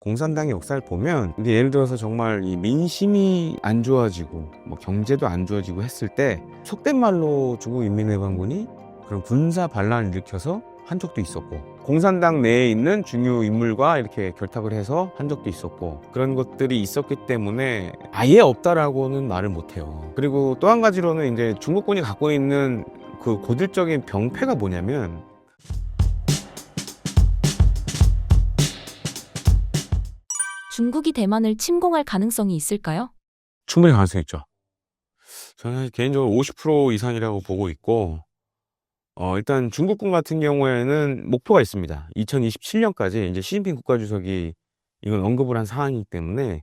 공산당의 역사를 보면 근데 예를 들어서 정말 이 민심이 안 좋아지고 뭐 경제도 안 좋아지고 했을 때 속된 말로 중국 인민해방군이 그런 군사 반란을 일으켜서 한 적도 있었고 공산당 내에 있는 중요 인물과 이렇게 결탁을 해서 한 적도 있었고 그런 것들이 있었기 때문에 아예 없다라고는 말을 못해요. 그리고 또 한 가지로는 이제 중국군이 갖고 있는 그 고질적인 병폐가 뭐냐면 중국이 대만을 침공할 가능성이 있을까요? 충분히 가능성이 있죠. 저는 개인적으로 50% 이상이라고 보고 있고, 어, 일단 중국군 같은 경우에는 목표가 있습니다. 2027년까지 이제 시진핑 국가주석이 이건 언급을 한 사안이기 때문에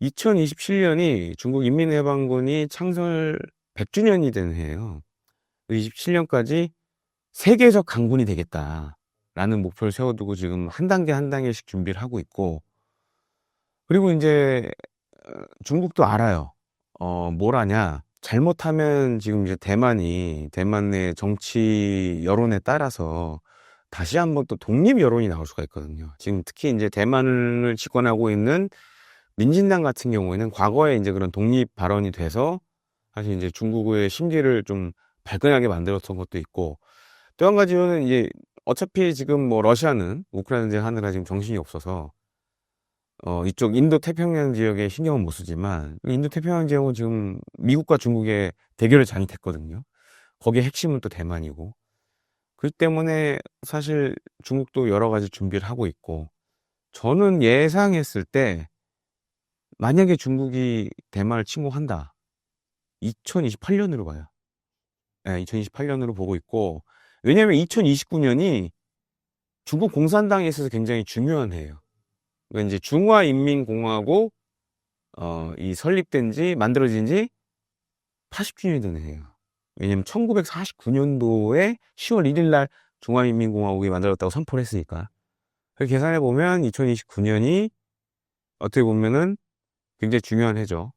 2027년이 중국 인민해방군이 창설 100주년이 되는 해예요. 27년까지 세계적 강군이 되겠다라는 목표를 세워두고 지금 한 단계 한 단계씩 준비를 하고 있고, 그리고 이제 어, 중국도 알아요. 어, 뭘 하냐. 잘못하면 지금 이제 대만이, 대만의 정치 여론에 따라서 다시 한번 또 독립 여론이 나올 수가 있거든요. 지금 특히 이제 대만을 집권하고 있는 민진당 같은 경우에는 과거에 이제 그런 독립 발언이 돼서 사실 이제 중국의 심기를 좀 발끈하게 만들었던 것도 있고 또 한 가지로는 이제 어차피 지금 뭐 러시아는 우크라이나 전쟁 하느라 지금 정신이 없어서 어, 이쪽 인도 태평양 지역에 신경은 못 쓰지만 인도 태평양 지역은 지금 미국과 중국의 대결의 장이 됐거든요. 거기에 핵심은 또 대만이고. 그 때문에 사실 중국도 여러 가지 준비를 하고 있고 저는 예상했을 때 만약에 중국이 대만을 침공한다. 2028년으로 봐요. 네, 2028년으로 보고 있고 왜냐하면 2029년이 중국 공산당에 있어서 굉장히 중요한 해예요. 그러니까 이제 중화인민공화국 어, 이 설립된 지 만들어진 지 80주년이 되는 해요. 왜냐면 1949년도에 10월 1일 날 중화인민공화국이 만들어졌다고 선포를 했으니까. 그 계산해 보면 2029년이 어떻게 보면은 굉장히 중요한 해죠.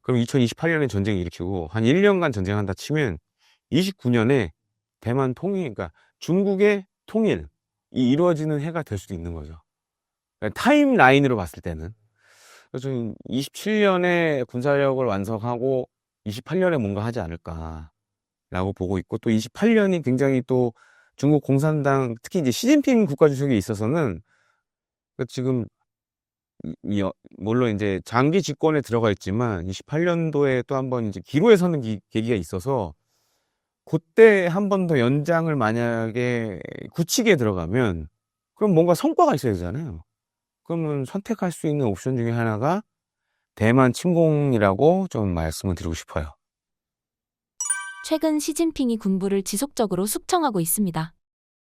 그럼 2028년에 전쟁을 일으키고 한 1년간 전쟁한다 치면 29년에 대만 통일, 그러니까 중국의 통일이 이루어지는 해가 될 수도 있는 거죠. 그러니까 타임라인으로 봤을 때는. 그래서 27년에 군사력을 완성하고 28년에 뭔가 하지 않을까라고 보고 있고 또 28년이 굉장히 또 중국 공산당 특히 이제 시진핑 국가주석에 있어서는 그 지금 물론 이제 장기 집권에 들어가 있지만 28년도에 또 한 번 이제 기로에 서는 기- 계기가 있어서 그때 한 번 더 연장을 만약에 굳히게 들어가면 그럼 뭔가 성과가 있어야 되잖아요. 그러면 선택할 수 있는 옵션 중에 하나가 대만 침공이라고 좀 말씀을 드리고 싶어요. 최근 시진핑이 군부를 지속적으로 숙청하고 있습니다.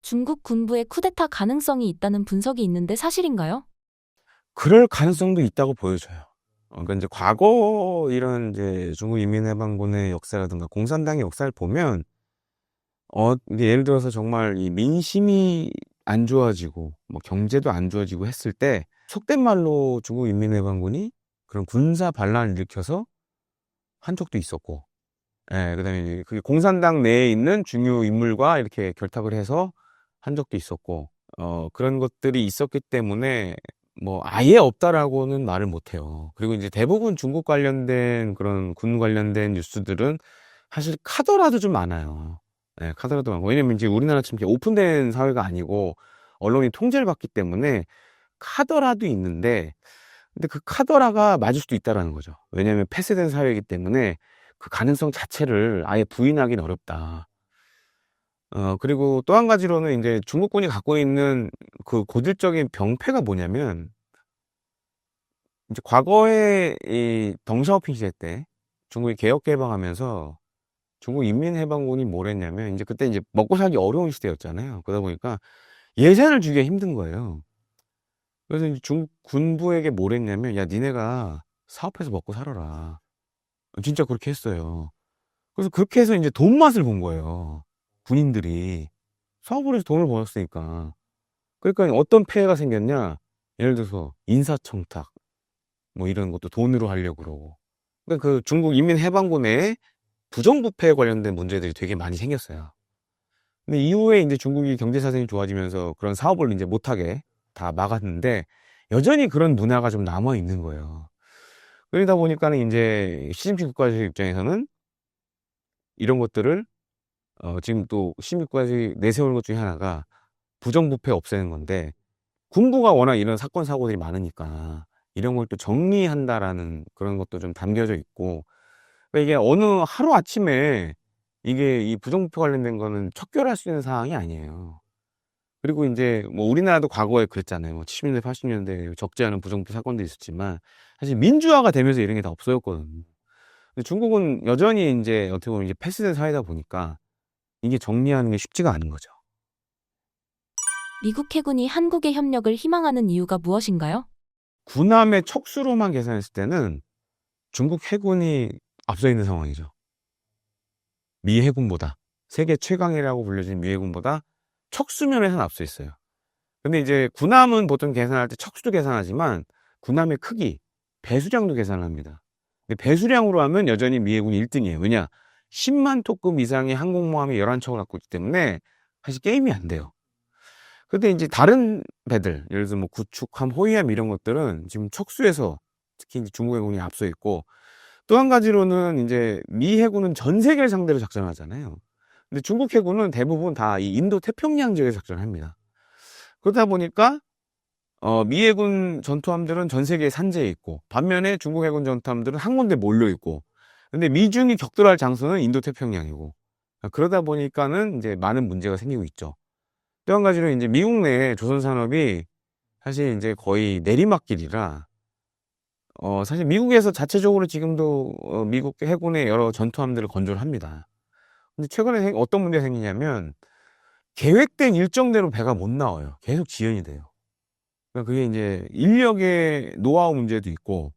중국 군부의 쿠데타 가능성이 있다는 분석이 있는데 사실인가요? 그럴 가능성도 있다고 보여져요. 어, 그러니까 이제 과거 이런 이제 중국 인민해방군의 역사라든가 공산당의 역사를 보면 어, 예를 들어서 정말 이 민심이 안 좋아지고 뭐 경제도 안 좋아지고 했을 때 속된 말로 중국 인민해방군이 그런 군사 반란을 일으켜서 한 적도 있었고, 예, 그다음에 그게 공산당 내에 있는 중요 인물과 이렇게 결탁을 해서 한 적도 있었고, 어, 그런 것들이 있었기 때문에 뭐 아예 없다라고는 말을 못 해요. 그리고 이제 대부분 중국 관련된 그런 군 관련된 뉴스들은 사실 카더라도 좀 많아요. 네, 카더라도 많고. 왜냐면 이제 우리나라처럼 이렇게 오픈된 사회가 아니고 언론이 통제를 받기 때문에 카더라도 있는데 근데 그 카더라가 맞을 수도 있다라는 거죠. 왜냐면 폐쇄된 사회이기 때문에 그 가능성 자체를 아예 부인하기는 어렵다. 어, 그리고 또 한 가지로는 이제 중국군이 갖고 있는 그 고질적인 병폐가 뭐냐면 이제 과거에 이 덩샤오핑 시대 때 중국이 개혁 개방하면서 중국 인민해방군이 뭘 했냐면 이제 그때 이제 먹고 살기 어려운 시대였잖아요. 그러다 보니까 예산을 주기가 힘든 거예요. 그래서 이제 중국 군부에게 뭘 했냐면 야 니네가 사업해서 먹고 살아라. 진짜 그렇게 했어요. 그래서 그렇게 해서 이제 돈 맛을 본 거예요. 군인들이 사업을 해서 돈을 벌었으니까. 그러니까 어떤 폐해가 생겼냐? 예를 들어서 인사청탁 뭐 이런 것도 돈으로 하려고 그러고. 그러니까 그 중국 인민해방군 내에 부정부패에 관련된 문제들이 되게 많이 생겼어요. 근데 이후에 이제 중국이 경제 사정이 좋아지면서 그런 사업을 이제 못하게 다 막았는데 여전히 그런 문화가 좀 남아 있는 거예요. 그러다 보니까는 이제 시진핑 국가주석 입장에서는 이런 것들을 어, 지금 또 국가주석이 내세우는 것 중에 하나가 부정부패 없애는 건데 군부가 워낙 이런 사건 사고들이 많으니까 이런 걸 또 정리한다라는 그런 것도 좀 담겨져 있고 이게 어느 하루 아침에 이게 이 부정부패 관련된 거는 척결할 수 있는 상황이 아니에요. 그리고 이제 뭐 우리나라도 과거에 그랬잖아요. 뭐 70년대, 80년대 적지 않은 부정부패 사건도 있었지만 사실 민주화가 되면서 이런 게 다 없어졌거든요. 근데 중국은 여전히 이제 어떻게 보면 이제 패스된 사회다 보니까 이게 정리하는 게 쉽지가 않은 거죠. 미국 해군이 한국의 협력을 희망하는 이유가 무엇인가요? 군함의 척수로만 계산했을 때는 중국 해군이 앞서 있는 상황이죠. 미 해군보다 세계 최강이라고 불려진 미 해군보다 척수면에서는 앞서 있어요. 근데 이제 군함은 보통 계산할 때 척수도 계산하지만 군함의 크기, 배수량도 계산합니다. 근데 배수량으로 하면 여전히 미 해군이 1등이에요. 왜냐? 10만 톤급 이상의 항공모함이 11척을 갖고 있기 때문에 사실 게임이 안 돼요. 근데 이제 다른 배들, 예를 들어 뭐 구축함, 호위함 이런 것들은 지금 척수에서 특히 이제 중국 해군이 앞서 있고 또 한 가지로는 이제 미 해군은 전 세계를 상대로 작전하잖아요. 근데 중국 해군은 대부분 다 이 인도 태평양 지역에 작전을 합니다. 그러다 보니까 어, 미 해군 전투함들은 전 세계에 산재해 있고 반면에 중국 해군 전투함들은 한 군데 몰려 있고 근데 미중이 격돌할 장소는 인도 태평양이고 그러다 보니까는 이제 많은 문제가 생기고 있죠. 또 한 가지로 이제 미국 내 조선 산업이 사실 이제 거의 내리막길이라 어, 사실 미국에서 자체적으로 지금도 어, 미국 해군의 여러 전투함들을 건조를 합니다. 근데 최근에 생- 어떤 문제가 생기냐면 계획된 일정대로 배가 못 나와요. 계속 지연이 돼요. 그러니까 그게 이제 인력의 노하우 문제도 있고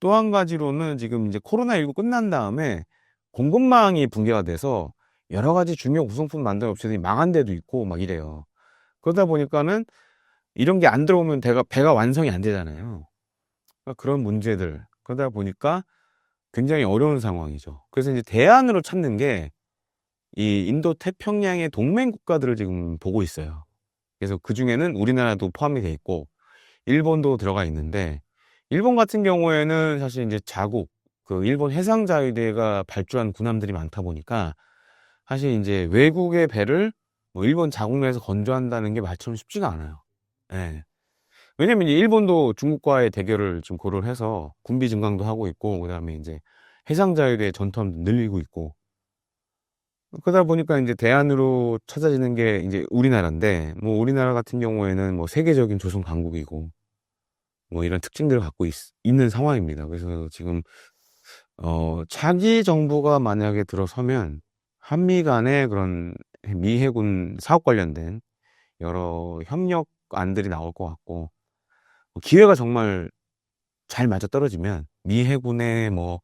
또 한 가지로는 지금 이제 코로나19 끝난 다음에 공급망이 붕괴가 돼서 여러 가지 중요 구성품 만드는 업체들이 망한 데도 있고 막 이래요. 그러다 보니까는 이런 게 안 들어오면 배가, 배가 완성이 안 되잖아요. 그러니까 그런 문제들. 그러다 보니까 굉장히 어려운 상황이죠. 그래서 이제 대안으로 찾는 게 이 인도 태평양의 동맹 국가들을 지금 보고 있어요. 그래서 그 중에는 우리나라도 포함이 돼 있고 일본도 들어가 있는데 일본 같은 경우에는 사실 이제 자국 그 일본 해상자위대가 발주한 군함들이 많다 보니까 사실 이제 외국의 배를 뭐 일본 자국 내에서 건조한다는 게 말처럼 쉽지가 않아요. 예. 왜냐면 일본도 중국과의 대결을 좀 고려를 해서 군비 증강도 하고 있고 그다음에 이제 해상자위대 전투함도 늘리고 있고 그러다 보니까 이제 대안으로 찾아지는 게 이제 우리나라인데 뭐 우리나라 같은 경우에는 뭐 세계적인 조선 강국이고 뭐 이런 특징들을 갖고 있, 는 상황입니다. 그래서 지금 어 자기 정부가 만약에 들어서면 한미 간의 그런 미 해군 사업 관련된 여러 협력 안들이 나올 것 같고 뭐 기회가 정말 잘 맞아 떨어지면 미 해군의 뭐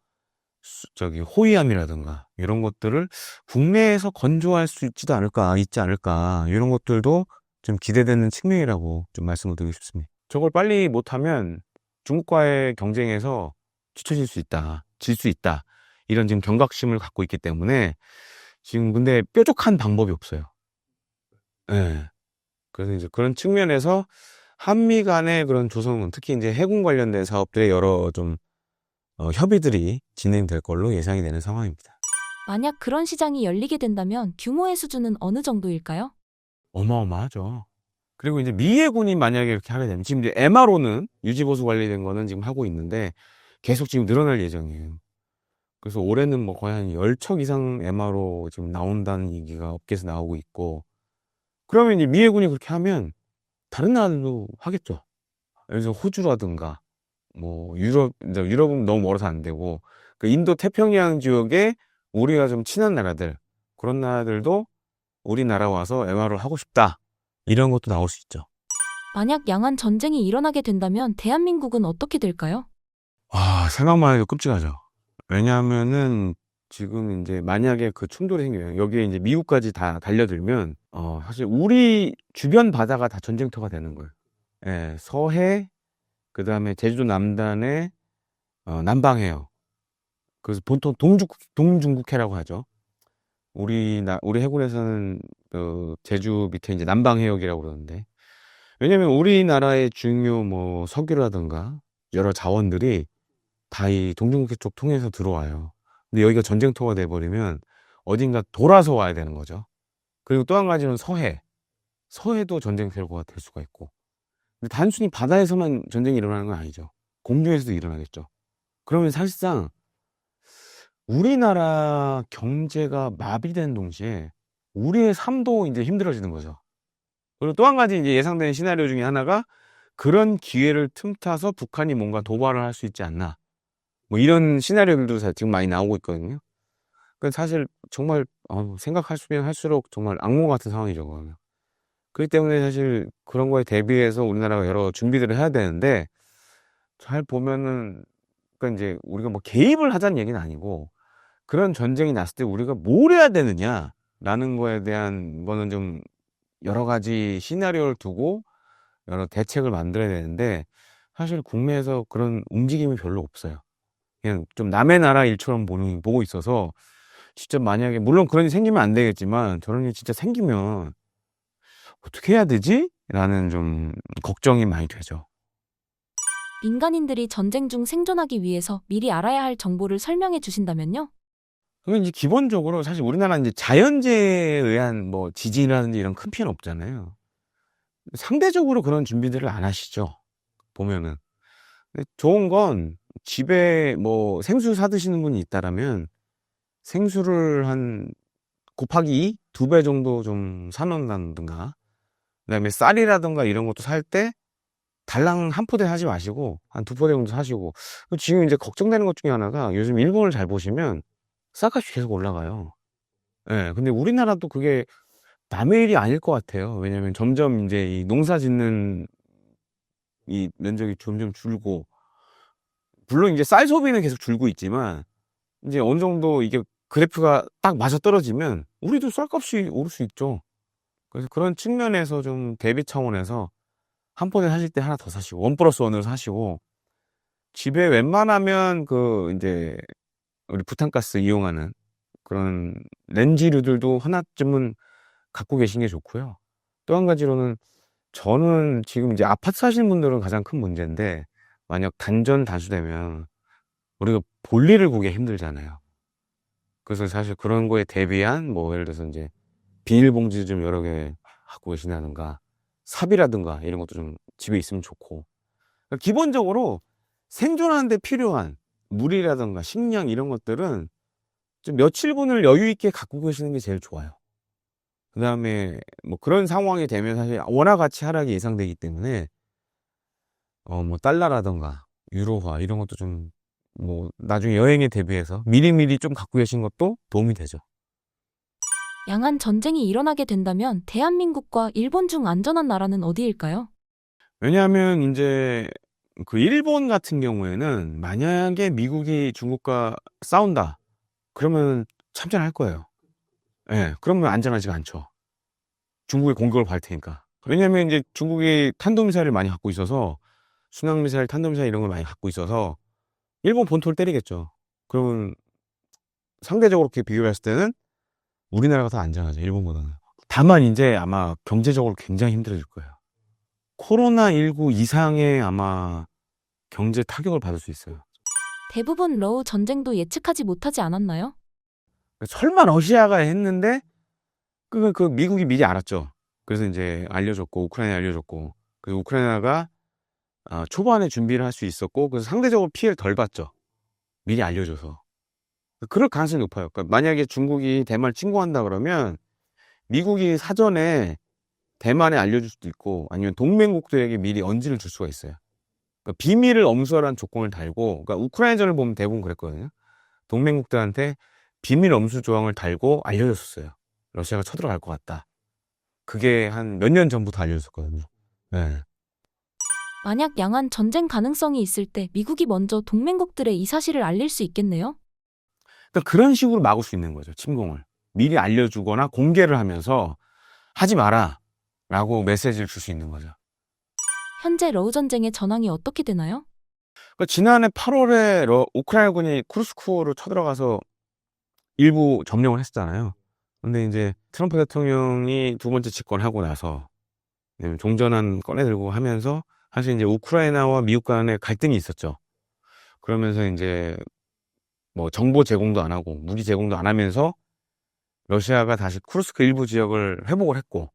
수- 저기 호위함이라든가 이런 것들을 국내에서 건조할 수 있지도 않을까 있지 않을까 이런 것들도 좀 기대되는 측면이라고 좀 말씀을 드리고 싶습니다. 저걸 빨리 못하면 중국과의 경쟁에서 뒤처질 수 있다, 질 수 있다 이런 지금 경각심을 갖고 있기 때문에 지금 근데 뾰족한 방법이 없어요. 예. 그래서 이제 그런 측면에서 한미 간의 그런 조성은 특히 이제 해군 관련된 사업들의 여러 좀 어, 협의들이 진행될 걸로 예상이 되는 상황입니다. 만약 그런 시장이 열리게 된다면 규모의 수준은 어느 정도일까요? 어마어마하죠. 그리고 이제 미 해군이 만약에 이렇게 하게 되면 지금 이제 MRO는 유지보수 관리된 거는 지금 하고 있는데 계속 지금 늘어날 예정이에요. 그래서 올해는 뭐 거의 한 10척 이상 MRO 지금 나온다는 얘기가 업계에서 나오고 있고 그러면 이제 미 해군이 그렇게 하면 다른 나라들도 하겠죠. 들어 호주라든가 뭐 유럽 이제 유럽은 너무 멀어서 안 되고 그 인도 태평양 지역에 우리가 좀 친한 나라들 그런 나라들도 우리나라 와서 MR을 하고 싶다 이런 것도 나올 수 있죠. 만약 양안 전쟁이 일어나게 된다면 대한민국은 어떻게 될까요? 와 생각만 해도 끔찍하죠. 왜냐하면은 지금 이제 만약에 그 충돌이 생겨요. 여기에 이제 미국까지 다 달려들면 어 사실 우리 주변 바다가 다 전쟁터가 되는 거예요. 예, 서해 그다음에 제주도 남단의 어, 남방해요. 그래서 보통 동중 동중국해라고 하죠. 우리 나 우리 해군에서는 어, 제주 밑에 이제 남방해역이라고 그러는데 왜냐면 우리나라의 중요 뭐 석유라든가 여러 자원들이 다 이 동중국해 쪽 통해서 들어와요. 근데 여기가 전쟁터가 돼버리면 어딘가 돌아서 와야 되는 거죠. 그리고 또 한 가지는 서해. 서해도 전쟁터가 될 수가 있고. 근데 단순히 바다에서만 전쟁이 일어나는 건 아니죠. 공중에서도 일어나겠죠. 그러면 사실상 우리나라 경제가 마비된 동시에 우리의 삶도 이제 힘들어지는 거죠. 그리고 또 한 가지 이제 예상되는 시나리오 중에 하나가 그런 기회를 틈타서 북한이 뭔가 도발을 할 수 있지 않나. 뭐 이런 시나리오들도 사- 지금 많이 나오고 있거든요. 그 사실 정말 어, 생각하시면 할수록 정말 악몽 같은 상황이죠. 그러면. 그렇기 때문에 사실 그런 거에 대비해서 우리나라가 여러 준비들을 해야 되는데 잘 보면은 그러니까 이제 우리가 뭐 개입을 하자는 얘기는 아니고 그런 전쟁이 났을 때 우리가 뭘 해야 되느냐라는 거에 대한 거는 좀 여러 가지 시나리오를 두고 여러 대책을 만들어야 되는데 사실 국내에서 그런 움직임이 별로 없어요. 그냥 좀 남의 나라 일처럼 보는, 보고 있어서 진짜 만약에 물론 그런 일이 생기면 안 되겠지만 저런 일이 진짜 생기면 어떻게 해야 되지? 라는 좀 걱정이 많이 되죠. 민간인들이 전쟁 중 생존하기 위해서 미리 알아야 할 정보를 설명해 주신다면요? 그건 이제 기본적으로 사실 우리나라는 이제 자연재해에 의한 뭐 지진이라든지 이런 큰 피해는 없잖아요. 상대적으로 그런 준비들을 안 하시죠. 보면은. 근데 좋은 건 집에 뭐 생수 사 드시는 분이 있다라면 생수를 한 곱하기 2, 두 배 정도 좀 사놓는다든가 그다음에 쌀이라든가 이런 것도 살 때 달랑 한 포대 사지 마시고 한 두 포대 정도 사시고 지금 이제 걱정되는 것 중에 하나가 요즘 일본을 잘 보시면 쌀값이 계속 올라가요. 예, 근데 우리나라도 그게 남의 일이 아닐 것 같아요. 왜냐면 점점 이제 이 농사 짓는 이 면적이 점점 줄고, 물론 이제 쌀 소비는 계속 줄고 있지만, 이제 어느 정도 이게 그래프가 딱 맞아 떨어지면 우리도 쌀값이 오를 수 있죠. 그래서 그런 측면에서 좀 대비 차원에서 한 포대 사실 때 하나 더 사시고, 원 플러스 원을 사시고, 집에 웬만하면 그 이제 우리 부탄가스 이용하는 그런 렌지류들도 하나쯤은 갖고 계신 게 좋고요. 또 한 가지로는 저는 지금 이제 아파트 사시는 분들은 가장 큰 문제인데 만약 단전 다수되면 우리가 볼일을 보기 힘들잖아요. 그래서 사실 그런 거에 대비한 뭐 예를 들어서 이제 비닐봉지 좀 여러 개 갖고 계신다든가 삽이라든가 이런 것도 좀 집에 있으면 좋고 그러니까 기본적으로 생존하는데 필요한 물이라든가 식량 이런 것들은 좀 며칠분을 여유 있게 갖고 계시는 게 제일 좋아요. 그 다음에 뭐 그런 상황이 되면 사실 원화 가치 하락이 예상되기 때문에 어 뭐 달러라든가 유로화 이런 것도 좀 뭐 나중에 여행에 대비해서 미리미리 좀 갖고 계신 것도 도움이 되죠. 양안 전쟁이 일어나게 된다면 대한민국과 일본 중 안전한 나라는 어디일까요? 왜냐하면 이제 그 일본 같은 경우에는 만약에 미국이 중국과 싸운다 그러면 참전할 거예요. 예, 그러면 안전하지가 않죠. 중국이 공격을 받을 테니까. 왜냐면 이제 중국이 탄도미사일을 많이 갖고 있어서 순항미사일, 탄도미사일 이런 걸 많이 갖고 있어서 일본 본토를 때리겠죠. 그러면 상대적으로 이렇게 비교했을 때는 우리나라가 더 안전하죠. 일본보다는. 다만 이제 아마 경제적으로 굉장히 힘들어질 거예요. 코로나19 이상의 아마 경제 타격을 받을 수 있어요. 대부분 러우 전쟁도 예측하지 못하지 않았나요? 설마 러시아가 했는데 그, 그 미국이 미리 알았죠. 그래서 이제 알려줬고 우크라이나에 알려줬고 그 우크라이나가 아, 초반에 준비를 할 수 있었고 그래서 상대적으로 피해를 덜 봤죠. 미리 알려줘서 그럴 가능성이 높아요. 그러니까 만약에 중국이 대만을 침공한다 그러면 미국이 사전에 대만에 알려줄 수도 있고 아니면 동맹국들에게 미리 언지를 줄 수가 있어요. 그러니까 비밀을 엄수하라는 조건을 달고 그러니까 우크라이나전을 보면 대부분 그랬거든요. 동맹국들한테 비밀 엄수 조항을 달고 알려줬었어요. 러시아가 쳐들어갈 것 같다. 그게 한 몇 년 전부터 알려줬었거든요. 네. 만약 양안 전쟁 가능성이 있을 때 미국이 먼저 동맹국들의 이 사실을 알릴 수 있겠네요? 그러니까 그런 식으로 막을 수 있는 거죠. 침공을. 미리 알려주거나 공개를 하면서 하지 마라. 라고 메시지를 줄 수 있는 거죠. 현재 러우 전쟁의 전황이 어떻게 되나요? 그러니까 지난해 8월에 러, 우크라이나군이 쿠르스크를 쳐들어가서 일부 점령을 했었잖아요. 근데 이제 트럼프 대통령이 두 번째 집권하고 나서 왜냐면 종전한 꺼내들고 하면서 사실 이제 우크라이나와 미국 간에 갈등이 있었죠. 그러면서 이제 뭐 정보 제공도 안 하고 무기 제공도 안 하면서 러시아가 다시 쿠르스크 일부 지역을 회복을 했고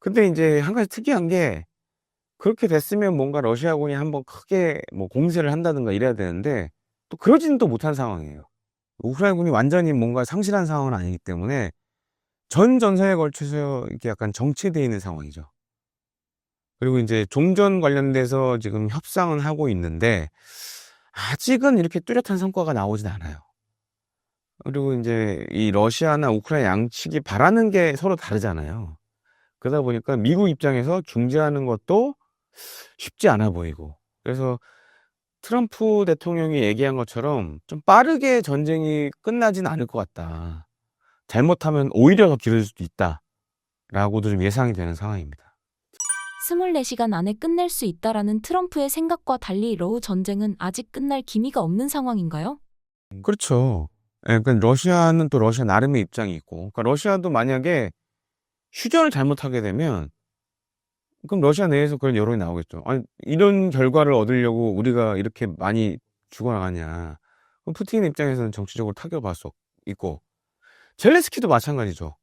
근데 이제 한 가지 특이한 게 그렇게 됐으면 뭔가 러시아군이 한번 크게 뭐 공세를 한다든가 이래야 되는데 또 그러지는 또 못한 상황이에요. 우크라이나군이 완전히 뭔가 상실한 상황은 아니기 때문에 전 전선에 걸쳐서 이렇게 약간 정체되어 있는 상황이죠. 그리고 이제 종전 관련돼서 지금 협상은 하고 있는데 아직은 이렇게 뚜렷한 성과가 나오진 않아요. 그리고 이제 이 러시아나 우크라이나 양측이 바라는 게 서로 다르잖아요. 그러다 보니까 미국 입장에서 중재하는 것도 쉽지 않아 보이고. 그래서 트럼프 대통령이 얘기한 것처럼 좀 빠르게 전쟁이 끝나진 않을 것 같다. 잘못하면 오히려 더 길어질 수도 있다. 라고도 좀 예상이 되는 상황입니다. 24시간 안에 끝낼 수 있다라는 트럼프의 생각과 달리 러우 전쟁은 아직 끝날 기미가 없는 상황인가요? 그렇죠. 예, 그러니까 러시아는 또 러시아 나름의 입장이 있고, 그러니까 러시아도 만약에 휴전을 잘못하게 되면, 그럼 러시아 내에서 그런 여론이 나오겠죠. 아니, 이런 결과를 얻으려고 우리가 이렇게 많이 죽어나가냐. 그럼 푸틴 입장에서는 정치적으로 타격을 받을 수 있고, 젤레스키도 마찬가지죠.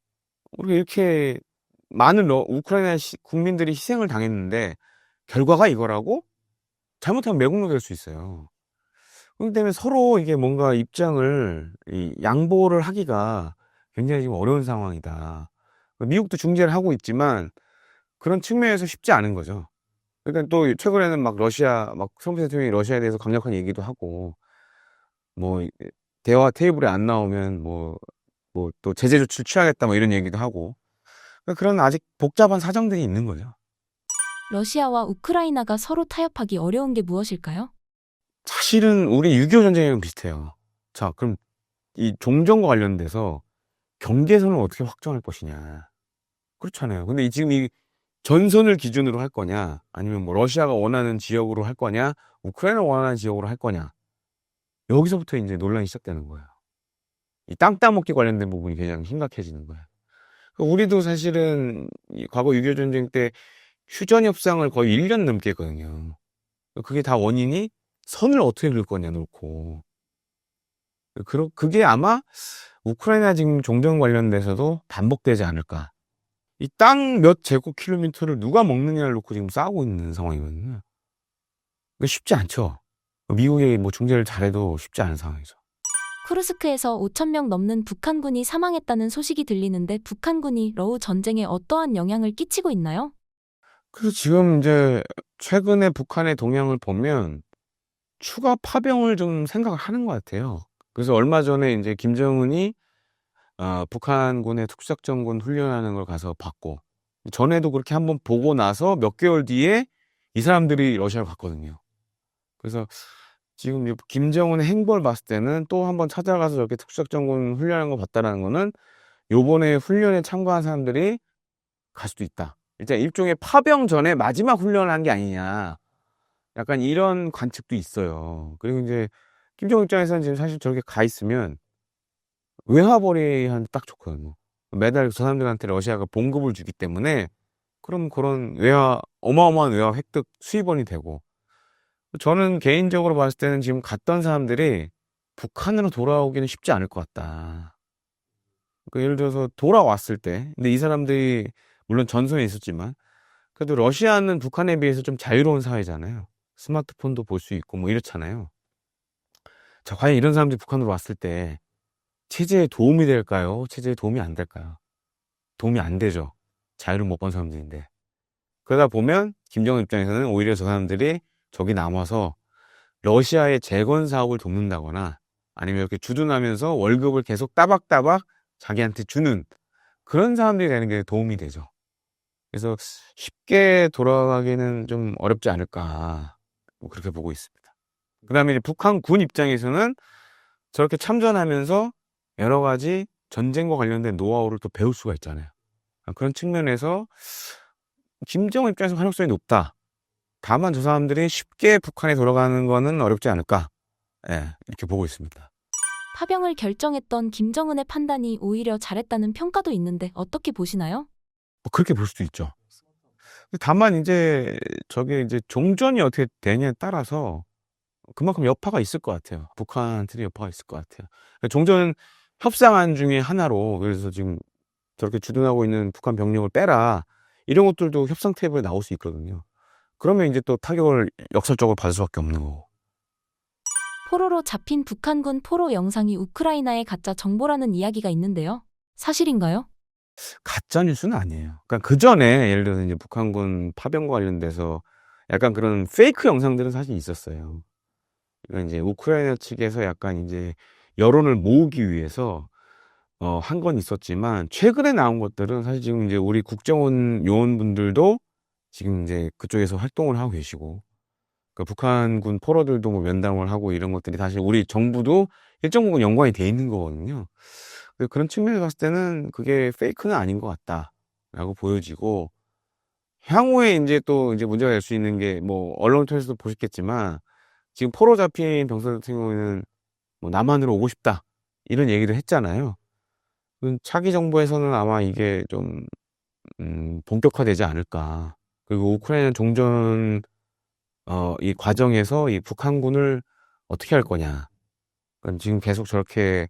우리가 이렇게 많은 러- 우크라이나 시- 국민들이 희생을 당했는데, 결과가 이거라고? 잘못하면 매국노 될 수 있어요. 그렇기 때문에 서로 이게 뭔가 입장을 이 양보를 하기가 굉장히 지금 어려운 상황이다. 미국도 중재를 하고 있지만 그런 측면에서 쉽지 않은 거죠. 그러니까 또 최근에는 막 러시아, 막 트럼프 대통령이 러시아에 대해서 강력한 얘기도 하고 뭐 대화 테이블에 안 나오면 뭐 뭐 또 제재 조치를 취하겠다 뭐 이런 얘기도 하고 그러니까 그런 아직 복잡한 사정들이 있는 거죠. 러시아와 우크라이나가 서로 타협하기 어려운 게 무엇일까요? 사실은 우리 6.25 전쟁이랑 비슷해요. 자, 그럼 이 종전과 관련돼서 경계선을 어떻게 확정할 것이냐. 그렇잖아요. 근데 이 지금 이 전선을 기준으로 할 거냐, 아니면 뭐 러시아가 원하는 지역으로 할 거냐, 우크라이나 원하는 지역으로 할 거냐. 여기서부터 이제 논란이 시작되는 거예요. 이 땅 따먹기 관련된 부분이 굉장히 심각해지는 거예요. 우리도 사실은 이 과거 6.25 전쟁 때 휴전 협상을 거의 1년 넘게 했거든요. 그게 다 원인이 선을 어떻게 그을 거냐 놓고 그러 그게 아마 우크라이나 지금 종전 관련돼서도 반복되지 않을까. 이 땅 몇 제곱킬로미터를 누가 먹느냐를 놓고 지금 싸우고 있는 상황이거든요. 그 쉽지 않죠. 미국이 뭐 중재를 잘해도 쉽지 않은 상황이죠. 쿠르스크에서 5천 명 넘는 북한군이 사망했다는 소식이 들리는데 북한군이 러우 전쟁에 어떠한 영향을 끼치고 있나요? 그래서 지금 이제 최근에 북한의 동향을 보면 추가 파병을 좀 생각을 하는 것 같아요. 그래서 얼마 전에 이제 김정은이 어, 북한군의 특수작전군 훈련하는 걸 가서 봤고 전에도 그렇게 한번 보고 나서 몇 개월 뒤에 이 사람들이 러시아로 갔거든요. 그래서 지금 이 김정은의 행보를 봤을 때는 또 한번 찾아가서 저렇게 특수작전군 훈련하는 거 봤다라는 거는 요번에 훈련에 참가한 사람들이 갈 수도 있다. 일단 일종의 파병 전에 마지막 훈련을 한 게 아니냐. 약간 이런 관측도 있어요. 그리고 이제 김정은 입장에서는 지금 사실 저렇게 가 있으면 외화벌이한 딱 좋거든요. 매달 저 사람들한테 러시아가 봉급을 주기 때문에 그럼 그런 외화 어마어마한 외화 획득 수입원이 되고 저는 개인적으로 봤을 때는 지금 갔던 사람들이 북한으로 돌아오기는 쉽지 않을 것 같다. 그 예를 들어서 돌아왔을 때 근데 이 사람들이 물론 전선에 있었지만 그래도 러시아는 북한에 비해서 좀 자유로운 사회잖아요. 스마트폰도 볼 수 있고 뭐 이렇잖아요. 자, 과연 이런 사람들이 북한으로 왔을 때 체제에 도움이 될까요? 체제에 도움이 안 될까요? 도움이 안 되죠. 자유를 못 본 사람들인데. 그러다 보면 김정은 입장에서는 오히려 저 사람들이 저기 남아서 러시아의 재건 사업을 돕는다거나 아니면 이렇게 주둔하면서 월급을 계속 따박따박 자기한테 주는 그런 사람들이 되는 게 도움이 되죠. 그래서 쉽게 돌아가기는 좀 어렵지 않을까 뭐 그렇게 보고 있습니다. 그 다음에 북한 군 입장에서는 저렇게 참전하면서 여러 가지 전쟁과 관련된 노하우를 또 배울 수가 있잖아요. 그런 측면에서 김정은 입장에서 활용성이 높다. 다만 저 사람들이 쉽게 북한에 돌아가는 거는 어렵지 않을까. 예, 이렇게 보고 있습니다. 파병을 결정했던 김정은의 판단이 오히려 잘했다는 평가도 있는데 어떻게 보시나요? 뭐 그렇게 볼 수도 있죠. 다만 이제 저게 이제 종전이 어떻게 되냐에 따라서 그만큼 여파가 있을 것 같아요. 북한한테도 여파가 있을 것 같아요. 그러니까 종전 협상안 중에 하나로 그래서 지금 저렇게 주둔하고 있는 북한 병력을 빼라 이런 것들도 협상 테이블에 나올 수 있거든요. 그러면 이제 또 타격을 역설적으로 받을 수밖에 없는 거고. 포로로 잡힌 북한군 포로 영상이 우크라이나의 가짜 정보라는 이야기가 있는데요. 사실인가요? 가짜 뉴스는 아니에요. 그러니까 그 전에 예를 들어서 이제 북한군 파병과 관련돼서 약간 그런 페이크 영상들은 사실 있었어요. 그러니까 이제 우크라이나 측에서 약간 이제 여론을 모으기 위해서 어, 한 건 있었지만 최근에 나온 것들은 사실 지금 이제 우리 국정원 요원분들도 지금 이제 그쪽에서 활동을 하고 계시고 그 북한군 포로들도 뭐 면담을 하고 이런 것들이 사실 우리 정부도 일정 부분 연관이 돼 있는 거거든요. 그런 측면에서 봤을 때는 그게 페이크는 아닌 것 같다라고 보여지고 향후에 이제 또 이제 문제가 될 수 있는 게 뭐 언론 통해서도 보셨겠지만 지금 포로 잡힌 병사들 같은 경우에는 뭐 남한으로 오고 싶다 이런 얘기를 했잖아요. 그 차기 정부에서는 아마 이게 좀 음, 본격화되지 않을까. 그리고 우크라이나 종전 어, 이 과정에서 이 북한군을 어떻게 할 거냐. 그러니까 지금 계속 저렇게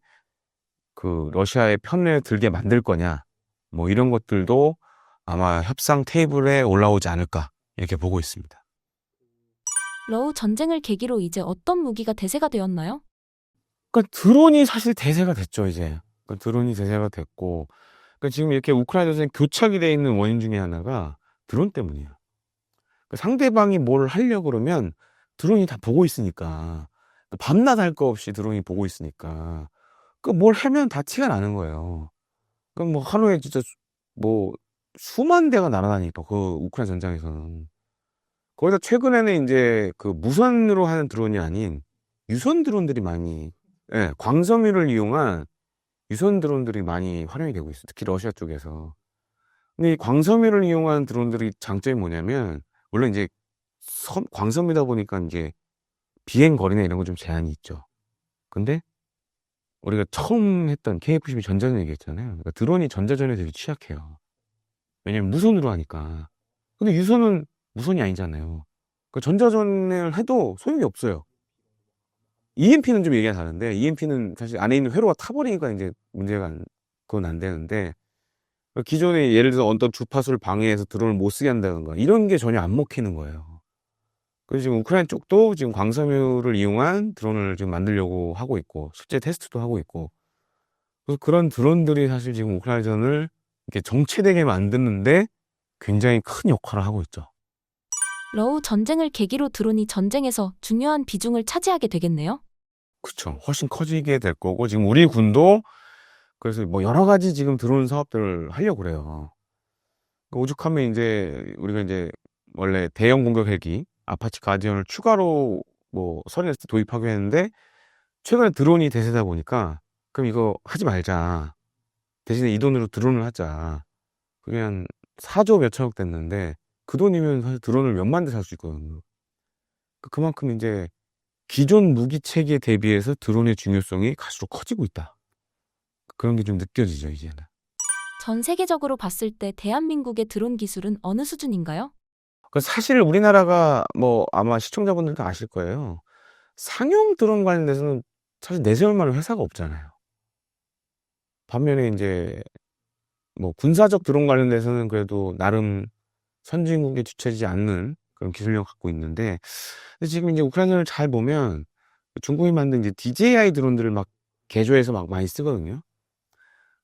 그 러시아의 편을 들게 만들 거냐. 뭐 이런 것들도 아마 협상 테이블에 올라오지 않을까 이렇게 보고 있습니다. 러우 전쟁을 계기로 이제 어떤 무기가 대세가 되었나요? 그러니까 드론이 사실 대세가 됐죠 이제. 그러니까 드론이 대세가 됐고, 그러니까 지금 이렇게 우크라이나 전쟁 교착이 돼 있는 원인 중에 하나가 드론 때문이에요. 그러니까 상대방이 뭘 하려 그러면 드론이 다 보고 있으니까 밤낮 할 거 없이 드론이 보고 있으니까 그뭘 하면 다 티가 나는 거예요. 그럼 뭐 하루에 진짜 수- 뭐 수만 대가 날아다니까 그 우크라이나 전장에서는. 거기다 최근에는 이제 그 무선으로 하는 드론이 아닌 유선 드론들이 많이 예, 광섬유를 이용한 유선 드론들이 많이 활용이 되고 있어요. 특히 러시아 쪽에서. 근데 이 광섬유를 이용한 드론들이 장점이 뭐냐면 물론 이제 섬, 광섬이다 보니까 이제 비행 거리나 이런 거 좀 제한이 있죠. 근데 우리가 처음 했던 KF-12 전자전 얘기했잖아요. 그러니까 드론이 전자전에 되게 취약해요. 왜냐면 무선으로 하니까. 근데 유선은 무선이 아니잖아요. 그 전자전을 해도 소용이 없어요. EMP는 좀 얘기가 다른데 EMP는 사실 안에 있는 회로가 타버리니까 이제 문제가 안, 그건 안 되는데 기존에 예를 들어서 어떤 주파수를 방해해서 드론을 못 쓰게 한다던가 이런 게 전혀 안 먹히는 거예요. 그래서 지금 우크라이나 쪽도 지금 광섬유를 이용한 드론을 지금 만들려고 하고 있고 실제 테스트도 하고 있고 그래서 그런 드론들이 사실 지금 우크라이나전을 이렇게 정체되게 만드는데 굉장히 큰 역할을 하고 있죠. 러우 전쟁을 계기로 드론이 전쟁에서 중요한 비중을 차지하게 되겠네요. 그쵸. 훨씬 커지게 될 거고, 지금 우리 군도 그래서 뭐 여러 가지 지금 드론 사업들을 하려고 그래요. 오죽하면 이제 우리가 이제 원래 대형 공격 헬기, 아파치 가디언을 추가로 뭐때 도입하기로 했는데, 최근에 드론이 대세다 보니까, 그럼 이거 하지 말자. 대신에 이 돈으로 드론을 하자. 그게 한 4조 몇천억 됐는데, 그 돈이면 사실 드론을 몇만 대 살 수 있거든요. 그- 그만큼 이제 기존 무기 체계에 대비해서 드론의 중요성이 갈수록 커지고 있다. 그런 게 좀 느껴지죠, 이제는. 전 세계적으로 봤을 때 대한민국의 드론 기술은 어느 수준인가요? 그 사실 우리나라가 뭐 아마 시청자분들도 아실 거예요. 상용 드론 관련돼서는 사실 내세울 만한 회사가 없잖아요. 반면에 이제 뭐 군사적 드론 관련돼서는 그래도 나름 선진국에 뒤처지지 않는 그런 기술력 갖고 있는데 근데 지금 이제 우크라이나를 잘 보면 중국이 만든 이제 DJI 드론들을 막 개조해서 막 많이 쓰거든요.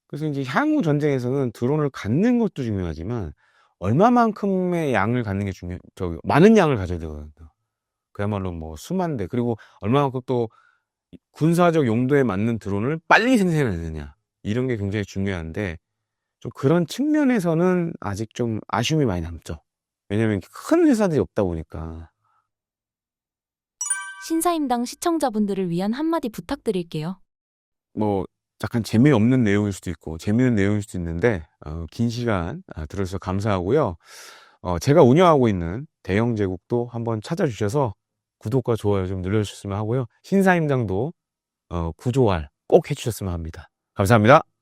그래서 이제 향후 전쟁에서는 드론을 갖는 것도 중요하지만 얼마만큼의 양을 갖는 게 중요, 저 많은 양을 가져야 되거든요. 그야말로 뭐 수만 대 그리고 얼마만큼 또 군사적 용도에 맞는 드론을 빨리 생산해내느냐 이런 게 굉장히 중요한데 좀 그런 측면에서는 아직 좀 아쉬움이 많이 남죠. 왜냐면 큰 회사들이 없다 보니까 신사임당 시청자분들을 위한 한마디 부탁드릴게요. 뭐 약간 재미없는 내용일 수도 있고 재미있는 내용일 수도 있는데 어, 긴 시간 아, 들어주셔서 감사하고요. 어, 제가 운영하고 있는 대형 제국도 한번 찾아주셔서 구독과 좋아요 좀 눌러주셨으면 하고요. 신사임당도 어, 구조할 꼭 해주셨으면 합니다. 감사합니다.